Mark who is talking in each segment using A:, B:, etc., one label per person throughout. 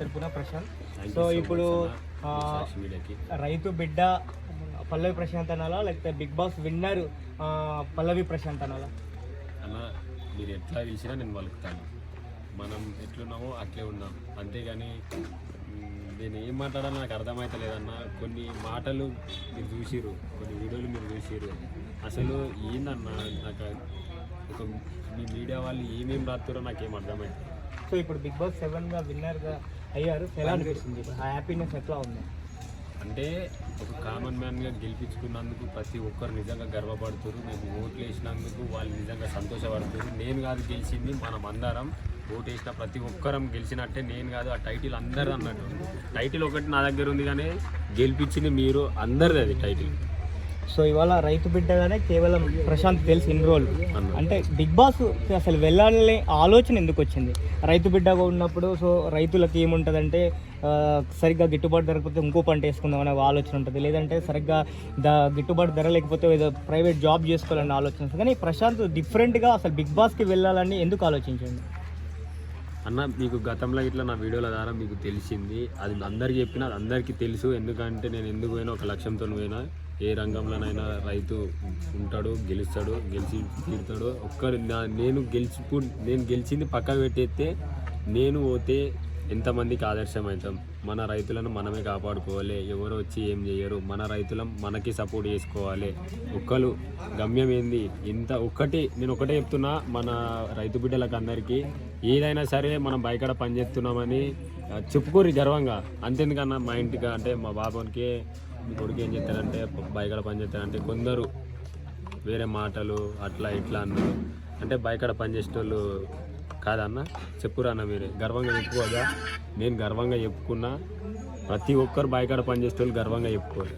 A: తరపున ప్రశాంత్. సో ఇప్పుడు రైతు బిడ్డ పల్లవి ప్రశాంత్ అనాలా లేకపోతే Bigg Boss winner Pallavi Prashanth అనాలా?
B: అన్న మీరు ఎట్లా పిలిచినా నేను వలుకుతాను. మనం ఎట్లున్నామో అట్లే ఉన్నాం. అంతేగాని నేను ఏం మాట్లాడాలో నాకు అర్థమవుతలేదన్న కొన్ని మాటలు మీరు చూసిరు కొన్ని వీడియోలు మీరు చూసిరు అసలు ఏందన్న నాకు ఒక మీ మీడియా వాళ్ళు ఏమేమి రాస్తారో నాకేం అర్థమైంది
A: సో ఇప్పుడు బిగ్ బాస్ సెవెన్గా విన్నర్గా అయ్యారు. ఎలా అనిపిస్తుంది? ఆ హ్యాపీనెస్ ఎట్లా ఉంది?
B: అంటే ఒక కామన్ మ్యాన్గా గెలిపించుకున్నందుకు ప్రతి ఒక్కరు నిజంగా గర్వపడుతున్నారు మేము ఓట్లు వేసినందుకు వాళ్ళు నిజంగా సంతోషపడుతున్నారు నేను కాదు గెలిచింది మనం అందరం. ఓటు వేసిన ప్రతి ఒక్కరం గెలిచినట్టే నేను కాదు ఆ టైటిల్ అందరిది అన్నట్టు టైటిల్ ఒకటి నా దగ్గర ఉంది కానీ గెలిపించింది మీరు అందరిది అది టైటిల్
A: సో ఇవాళ రైతు బిడ్డగానే కేవలం ప్రశాంత్ తెలిసి ఇన్ని రోజులు. అంటే బిగ్ బాస్ అసలు వెళ్ళాలనే ఆలోచన ఎందుకు వచ్చింది? రైతు బిడ్డగా ఉన్నప్పుడు సో రైతులకు ఏముంటుందంటే సరిగ్గా గిట్టుబాటు ధరకపోతే ఇంకో పంట వేసుకుందాం అనే ఆలోచన ఉంటుంది. లేదంటే సరిగ్గా ద గిట్టుబాటు ధర లేకపోతే ఏదో ప్రైవేట్ జాబ్ చేసుకోవాలనే ఆలోచన ఉంటుంది. కానీ ప్రశాంత్ డిఫరెంట్గా అసలు బిగ్ బాస్కి వెళ్ళాలని ఎందుకు ఆలోచించండి?
B: అన్న మీకు గతంలో ఇట్లా నా వీడియోల ద్వారా మీకు తెలిసింది. అది అందరికి చెప్పినా అది అందరికీ తెలుసు. ఎందుకంటే నేను ఎందుకు పోయినా ఒక లక్ష్యంతో పోయినా. ఏ రంగంలోనైనా రైతు ఉంటాడు గెలుస్తాడు గెలిచి తీరుతాడు. ఒక్కరు నా- నేను గెలిచి నేను గెలిచింది పక్కన పెట్టేస్తే నేను పోతే ఎంతమందికి ఆదర్శం అవుతాం? మన రైతులను మనమే కాపాడుకోవాలి. ఎవరు వచ్చి ఏం చేయరు మన రైతులం మనకి సపోర్ట్ చేసుకోవాలి. ఒక్కరు గమ్యం ఏంది? ఇంత ఒక్కటి నేను ఒకటే చెప్తున్నా మన రైతు బిడ్డలకు అందరికీ ఏదైనా సరే మనం బయకడ పని చేస్తున్నామని చెప్పుకోరు గర్వంగా. అంతేందుకన్నా మా ఇంటికి అంటే మా బాబానికి కొడుకు ఏం చేస్తాడంటే బయకడ పని చేస్తానంటే కొందరు వేరే మాటలు అట్లా ఇట్లా అన్నారు. అంటే బయకడ పని చేసేటోళ్ళు కాదన్న చెప్పురా అన్న గర్వంగా చెప్పుకోదా నేను గర్వంగా చెప్పుకున్నా ప్రతి ఒక్కరు బయకాడ పని చేసేటోళ్ళు గర్వంగా చెప్పుకోవాలి.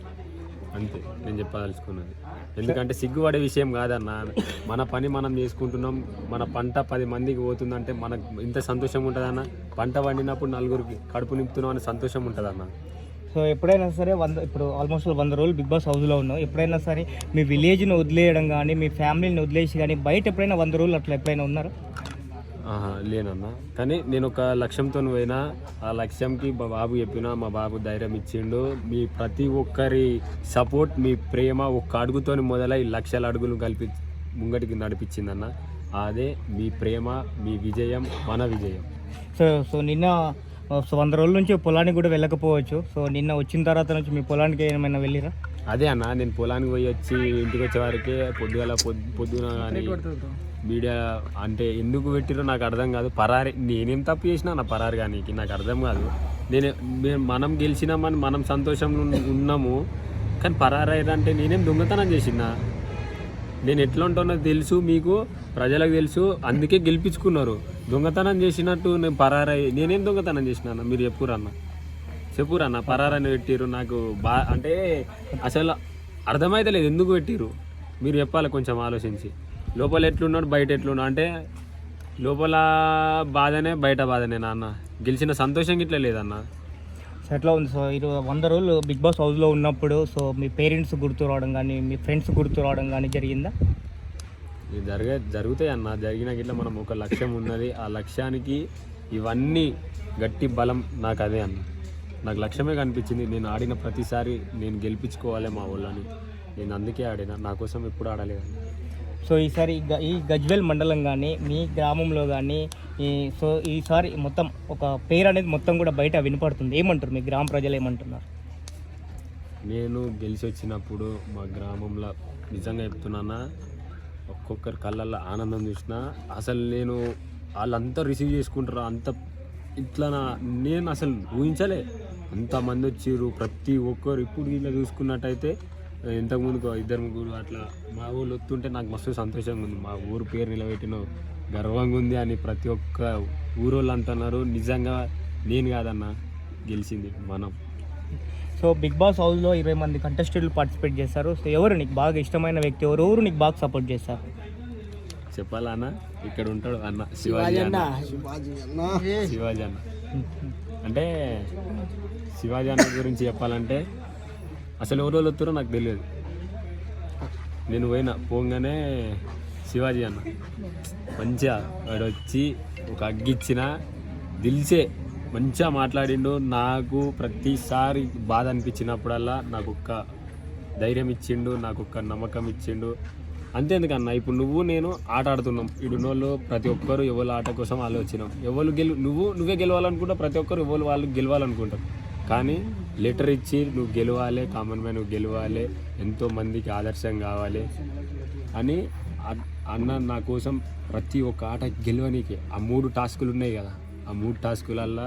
B: అంతే నేను చెప్పదలుచుకున్నది. ఎందుకంటే సిగ్గుపడే విషయం కాదన్న. మన పని మనం చేసుకుంటున్నాం మన పంట పది మందికి పోతుందంటే మనకు ఇంత సంతోషం ఉంటుందన్న. పంట పండినప్పుడు నలుగురికి కడుపు నింపుతున్నాం అనే సంతోషం ఉంటుందన్న.
A: సో ఎప్పుడైనా సరే వంద ఇప్పుడు ఆల్మోస్ట్ వంద రోజులు బిగ్ బాస్ హౌస్లో ఉన్నాం ఎప్పుడైనా సరే మీ విలేజ్ని వదిలేయడం కానీ మీ ఫ్యామిలీని వదిలేసి కానీ బయట ఎప్పుడైనా వంద రోజులు అట్లా ఎప్పుడైనా ఉన్నారా?
B: లేనన్నా. కానీ నేను ఒక లక్ష్యంతో పోయినా ఆ లక్ష్యంకి మా బాబు చెప్పిన మా బాబు ధైర్యం ఇచ్చిండు. మీ ప్రతి ఒక్కరి సపోర్ట్ మీ ప్రేమ ఒక్క అడుగుతోని మొదలై లక్షల అడుగులు కలిపి ముంగటికి నడిపించిందన్న. అదే మీ ప్రేమ మీ విజయం మన విజయం.
A: సో సో నిన్న సో వంద రోజుల నుంచి పొలానికి కూడా వెళ్ళకపోవచ్చు. సో నిన్న వచ్చిన తర్వాత నుంచి మీ పొలానికి ఏమైనా వెళ్ళిరా?
B: అదే అన్న నేను పొలానికి పోయి వచ్చి ఇంటికి వచ్చే వారికి పొద్దుగల పొద్దు పొద్దున కానీ మీడియా అంటే ఎందుకు పెట్టిరో నాకు అర్థం కాదు. పరారి నేనేం తప్పు చేసినా నా పరారి కానీ నాకు అర్థం కాదు. నేను మేము మనం గెలిచినామని మనం సంతోషంలో ఉన్న- ఉన్నాము కానీ పరారి అంటే నేనేం దొంగతనం చేసినా? నేను ఎట్లా ఉంటానో తెలుసు మీకు ప్రజలకు తెలుసు అందుకే గెలిపించుకున్నారు. దొంగతనం చేసినట్టు నేను పరారై నేనేం దొంగతనం చేసినా మీరు చెప్పురన్న చెప్పురన్న పరారని పెట్టిరు నాకు బా అంటే అసలు అర్థమైతే లేదు ఎందుకు పెట్టిరు మీరు చెప్పాలి కొంచెం ఆలోచించి. లోపల ఎట్లున్నాడు బయట ఎట్లున్నాడు? అంటే లోపల బాధనే బయట బాధనే నాన్న. గెలిచిన సంతోషం ఇట్లా లేదన్నా.
A: సెటిల్ ఉంది? సో ఇరవై వంద రోజులు బిగ్ బాస్ హౌస్లో ఉన్నప్పుడు సో మీ పేరెంట్స్ గుర్తు రావడం కానీ మీ ఫ్రెండ్స్ గుర్తు రావడం కానీ జరిగిందా?
B: ఇది జరిగే జరుగుతాయి అన్న. జరిగిన గిట్ల మనం ఒక లక్ష్యం ఉన్నది. ఆ లక్ష్యానికి ఇవన్నీ గట్టి బలం నాకు అదే అన్న. నాకు లక్ష్యమే కనిపించింది. నేను ఆడిన ప్రతిసారి నేను గెలిపించుకోవాలి మా వాళ్ళని. నేను అందుకే ఆడిన. నా కోసం ఎప్పుడు ఆడలేదు
A: సో ఈసారి ఈ గ- ఈ గజ్వేల్ మండలం కానీ మీ గ్రామంలో కానీ ఈ సో ఈసారి మొత్తం ఒక పేరు అనేది మొత్తం కూడా బయట వినపడుతుంది. ఏమంటారు? మీ గ్రామ ప్రజలు ఏమంటున్నారు?
B: నేను గెలిచి వచ్చినప్పుడు మా గ్రామంలో నిజంగా చెప్తున్నానా ఒక్కొక్కరి కళ్ళల్లో ఆనందం చూసిన అసలు నేను వాళ్ళంతా రిసీవ్ చేసుకుంటారు? అంత ఇట్లా నేను అసలు ఊహించలే. అంతమంది వచ్చారు ప్రతి ఒక్కరు ఇప్పుడు ఇలా చూసుకున్నట్టయితే ఇంతకుముందు ఇద్దరు ముగ్గురు అట్లా మా ఊళ్ళు వస్తుంటే నాకు మస్తు సంతోషంగా ఉంది. మా ఊరు పేరు నిలబెట్టిన గర్వంగా ఉంది అని ప్రతి ఒక్క ఊరోళ్ళు అంటున్నారు. నిజంగా నేను కాదన్న గెలిచింది మనం.
A: సో బిగ్ బాస్ హౌస్లో ఇరవై మంది కంటెస్టెంట్లు పార్టిసిపేట్ చేస్తారు. సో ఎవరు నీకు బాగా ఇష్టమైన వ్యక్తి? ఎవరు ఎవరు నీకు బాగా సపోర్ట్ చేస్తారు?
B: చెప్పాలా అన్న? ఇక్కడ ఉంటాడు అన్న శివాజీ అన్న. శివాజీ అన్న. అంటే శివాజీ అన్న గురించి చెప్పాలంటే అసలు ఎవరు వాళ్ళు వస్తారో నాకు తెలియదు. నేను పోయిన పోగానే శివాజీ అన్న. మంచిగా వాడు వచ్చి ఒక అగ్గిచ్చిన దిల్సే మంచిగా మాట్లాడిండు. నాకు ప్రతిసారి బాధ అనిపించినప్పుడల్లా నాకు ఒక్క ధైర్యం ఇచ్చిండు నాకు ఒక్క నమ్మకం ఇచ్చిండు. అంతేందుకన్నా ఇప్పుడు నువ్వు నేను ఆట ఆడుతున్నాం. ఇడున్నోళ్ళు ప్రతి ఒక్కరు ఎవరు ఆట కోసం ఆలోచన. ఎవరు గెలు నువ్వు నువ్వే గెలవాలనుకుంటా ప్రతి ఒక్కరు ఎవరు వాళ్ళు గెలవాలనుకుంటారు. కానీ లెటర్ ఇచ్చి నువ్వు గెలవాలి కామన్ మ్యాన్ నువ్వు గెలవాలి ఎంతో మందికి ఆదర్శం కావాలి అని అన్న నా కోసం ప్రతి ఒక్క ఆట గెలవనీకి. ఆ మూడు టాస్కులు ఉన్నాయి కదా ఆ మూడు టాస్కులల్లో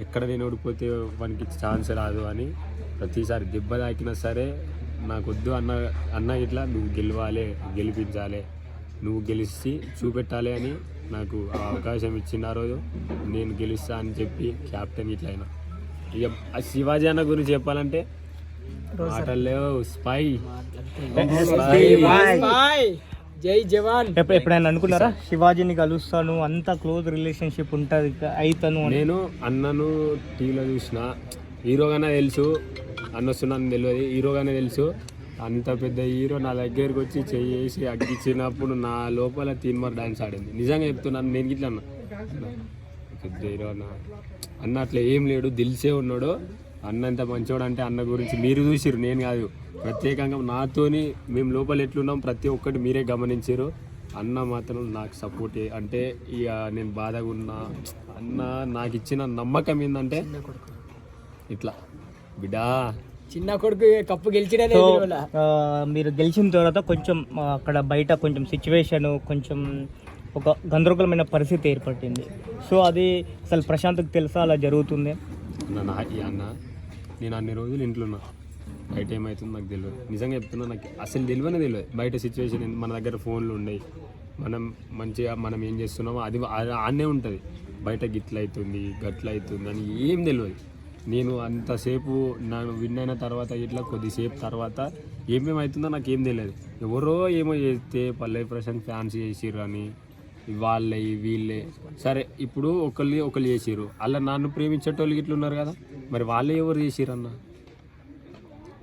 B: ఎక్కడ నేను ఓడిపోతే వానికి ఛాన్స్ రాదు అని ప్రతిసారి దెబ్బ తాకినా సరే నాకు వద్దు అన్న అన్న ఇట్లా నువ్వు గెలవాలి గెలిపించాలి నువ్వు గెలిచి చూపెట్టాలి అని నాకు ఆ అవకాశం ఇచ్చిన రోజు. నేను గెలుస్తా అని చెప్పి క్యాప్టెన్ ఇట్లా అయినా ఇక ఆ శివాజీ అన్న గురించి చెప్పాలంటే స్పై
C: జై జవాన్.
A: ఎప్పుడు ఎప్పుడైనా అనుకున్నారా? శివాజీని కలుస్తాను అంత క్లోజ్ రిలేషన్షిప్ ఉంటుంది అయితను
B: నేను అన్నను టీవీలో చూసిన హీరోగానే తెలుసు. అన్న వస్తున్నాను తెలియదు హీరోగానే తెలుసు. అంత పెద్ద హీరో నా దగ్గరికి వచ్చి చేసి అగ్గిచ్చినప్పుడు నా లోపల తీన్మార్ డాన్స్ ఆడింది. నిజంగా చెప్తున్నాను నేను ఇట్లా అన్న. అన్న, అన్న. అన్న అట్లా ఏం లేడు దిల్సే ఉన్నాడు. అన్నంత మంచోడు అంటే అన్న గురించి మీరు చూసిరు నేను కాదు. ప్రత్యేకంగా నాతోని మేము లోపల ఎట్లున్నాం ప్రతి ఒక్కటి మీరే గమనించారు అన్న మాత్రం నాకు సపోర్ట్ అంటే ఇక నేను బాధగా ఉన్నా అన్న నాకు ఇచ్చిన నమ్మకం ఏంటంటే ఇట్లా. బిడా
C: చిన్న కొడుకు కప్పు.
A: ఆ, మీరు గెలిచిన తర్వాత కొంచెం అక్కడ బయట కొంచెం సిచ్యువేషన్ కొంచెం ఒక గందరగోళమైన పరిస్థితి ఏర్పడింది. సో అది అసలు ప్రశాంత్కి తెలుసా? అలా జరుగుతుంది?
B: అన్న నేను అన్ని రోజులు ఇంట్లో ఉన్నా. బయట ఏమవుతుందో నాకు తెలియదు నిజంగా చెప్తున్నా నాకు అసలు తెలియనే తెలియదు బయట సిచ్యువేషన్ మన దగ్గర ఫోన్లు ఉన్నాయి మనం మంచిగా మనం ఏం చేస్తున్నామో అది అది ఆనే ఉంటుంది. బయట గిట్ల అవుతుంది గట్ల అవుతుంది అని ఏం తెలియదు నేను అంతసేపు నన్ను విన్ అయిన తర్వాత ఇట్లా కొద్దిసేపు తర్వాత ఏమేమి అవుతుందో నాకు ఏం తెలియదు ఎవరో ఏమో చేస్తే పల్లవి ప్రశాంత్ ఫ్యాన్స్ చేసిర్రు అని వాళ్ళే వీళ్ళే. సరే ఇప్పుడు ఒకళ్ళు ఒకళ్ళు చేసిర్రు. అలా నన్ను ప్రేమించేటోళ్ళు ఇట్లా ఉన్నారు కదా. మరి వాళ్ళే ఎవరు చేసిర్రు అన్న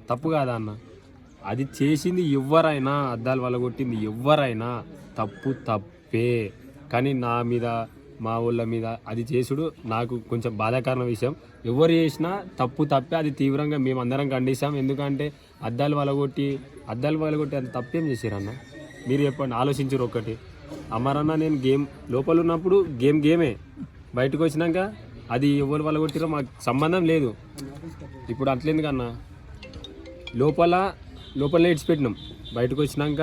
B: తప్పు కాదా అన్న? అది చేసింది ఎవరైనా అద్దాలు వల్ల కొట్టింది ఎవరైనా తప్పు తప్పే. కానీ నా మీద మా ఊళ్ళ మీద అది చేసుడు. నాకు కొంచెం బాధాకరణ విషయం. ఎవరు చేసినా తప్పు తప్పే. అది తీవ్రంగా మేము అందరం ఖండిస్తాం. ఎందుకంటే అద్దాలు వలగొట్టి అద్దాలు వలగొట్టి అది తప్పేం చేసిరన్న? మీరు చెప్పండి ఆలోచించరు ఒక్కటి అమరన్న నేను గేమ్ లోపల ఉన్నప్పుడు గేమ్ గేమే. బయటకు వచ్చినాక అది ఎవరు వలగొట్టిరో మాకు సంబంధం లేదు. ఇప్పుడు అట్లెందుకన్నా లోపల లోపల ఇడిచిపెట్టినాం బయటకు వచ్చినాక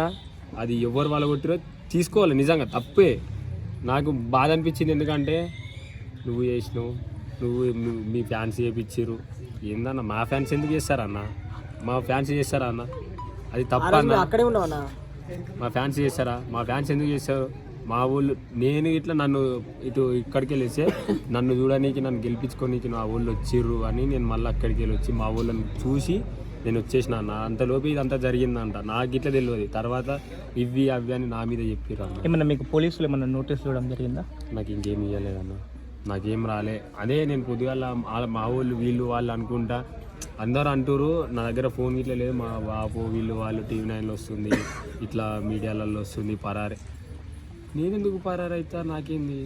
B: అది ఎవరు వాళ్ళ కొట్టిరో తీసుకోవాలి నిజంగా తప్పే. నాకు బాధ అనిపించింది ఎందుకంటే నువ్వు చేసినావు నువ్వు మీ- ఫ్యాన్స్ చేయించారు ఏందన్న మా ఫ్యాన్స్ ఎందుకు చేస్తారన్న? మా ఫ్యాన్స్ చేస్తారా అన్న? అది తప్ప అన్న.
C: అక్కడే ఉన్నావన్నా?
B: మా ఫ్యాన్స్ చేస్తారా మా ఫ్యాన్స్ ఎందుకు చేస్తారు మా ఊళ్ళు నేను ఇట్లా నన్ను ఇటు ఇక్కడికి వెళ్ళేస్తే నన్ను చూడడానికి నన్ను గెలిపించుకోనికి నా ఊళ్ళో వచ్చిర్రు అని నేను మళ్ళీ అక్కడికి వెళ్ళి వచ్చి మా ఊళ్ళని చూసి నేను వచ్చేసిన అన్న. అంతలోపు ఇదంతా జరిగిందంట. నాకు ఇట్లా తెలియదు. తర్వాత ఇవి అవి అని నా మీద చెప్పిర్రు అన్న.
A: ఏమన్నా మీకు పోలీసులు ఏమన్నా నోటీస్ ఇవ్వడం జరిగిందా?
B: నాకు ఇంకేం ఇవ్వలేదన్న నాకేం రాలే. అదే నేను పొద్దుగాల మా- వాళ్ళు వీళ్ళు వాళ్ళు అనుకుంటా అందరూ అంటారు నా దగ్గర ఫోన్ ఇట్లా లేదు మా బాపు వీళ్ళు వాళ్ళు టీవీ నైన్లో వస్తుంది ఇట్లా మీడియాలలో వస్తుంది పరారే. నేనెందుకు పరారు అవుతా నాకేంది?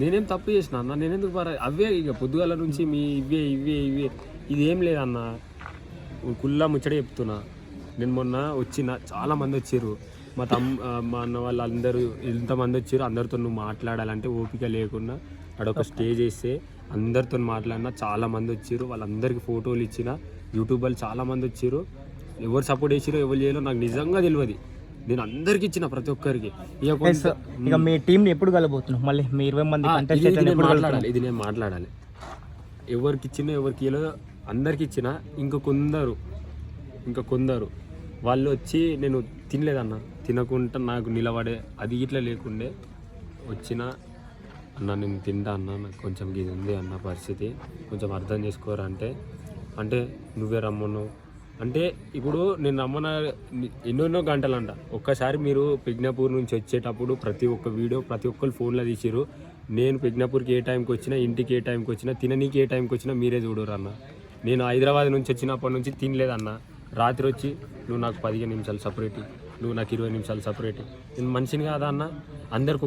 B: నేనేం తప్పు చేసిన అన్న నేనెందుకు పరారు? అవే ఇక పొద్దుగాల నుంచి మీ ఇవే ఇవే ఇవే. ఇది ఏం లేదన్న. కుల్లా ముచ్చడే చెప్తున్నా. నేను మొన్న వచ్చిన చాలా మంది వచ్చారు మా తమ్ మా అన్న వాళ్ళందరూ ఇంతమంది వచ్చారు అందరితో నువ్వు మాట్లాడాలంటే ఓపిక లేకుండా అక్కడ స్టే చేస్తే అందరితో మాట్లాడినా చాలా మంది వచ్చారు వాళ్ళందరికీ ఫోటోలు ఇచ్చిన యూట్యూబర్లు చాలా మంది వచ్చారు ఎవరు సపోర్ట్ చేసిరో ఎవరు చేయలో నాకు నిజంగా తెలియదు నేను అందరికి ఇచ్చిన ప్రతి ఒక్కరికి. ఇక
A: మీ టీంని ఎప్పుడు కలబోతున్నాం మళ్ళీ మీ ఇరవై మంది
B: మాట్లాడాలి ఇది నేను మాట్లాడాలి. ఎవరికి ఇచ్చినా ఎవరికి ఇవ్వలేదో అందరికి ఇచ్చిన ఇంకా కొందరు ఇంకా కొందరు. వాళ్ళు వచ్చి నేను తినలేదన్న తినకుండా నాకు నిలబడే అది ఇట్లా లేకుండే వచ్చిన అన్న నేను తింటా అన్న నాకు కొంచెం ఇది ఉంది అన్న పరిస్థితి. కొంచెం అర్థం చేసుకోరా అంటే? అంటే నువ్వే రమ్మను అంటే ఇప్పుడు నేను రమ్మన ఎన్నెన్నో గంటలు అంట ఒక్కసారి మీరు పిగ్నాపూర్ నుంచి వచ్చేటప్పుడు ప్రతి ఒక్క వీడియో ప్రతి ఒక్కరు ఫోన్లో తీసిరు నేను పిగ్నాపూర్కి ఏ టైంకి వచ్చినా ఇంటికి ఏ టైంకి వచ్చినా తిననీకి ఏ టైంకి వచ్చినా మీరే చూడరు అన్న. నేను హైదరాబాద్ నుంచి వచ్చినప్పటి నుంచి తినలేదన్న రాత్రి వచ్చి నువ్వు నాకు పదిహేను నిమిషాలు సపరేట్ నువ్వు నాకు ఇరవై నిమిషాలు సపరేట్ నేను మనిషిని కాదా అన్న? అందరికి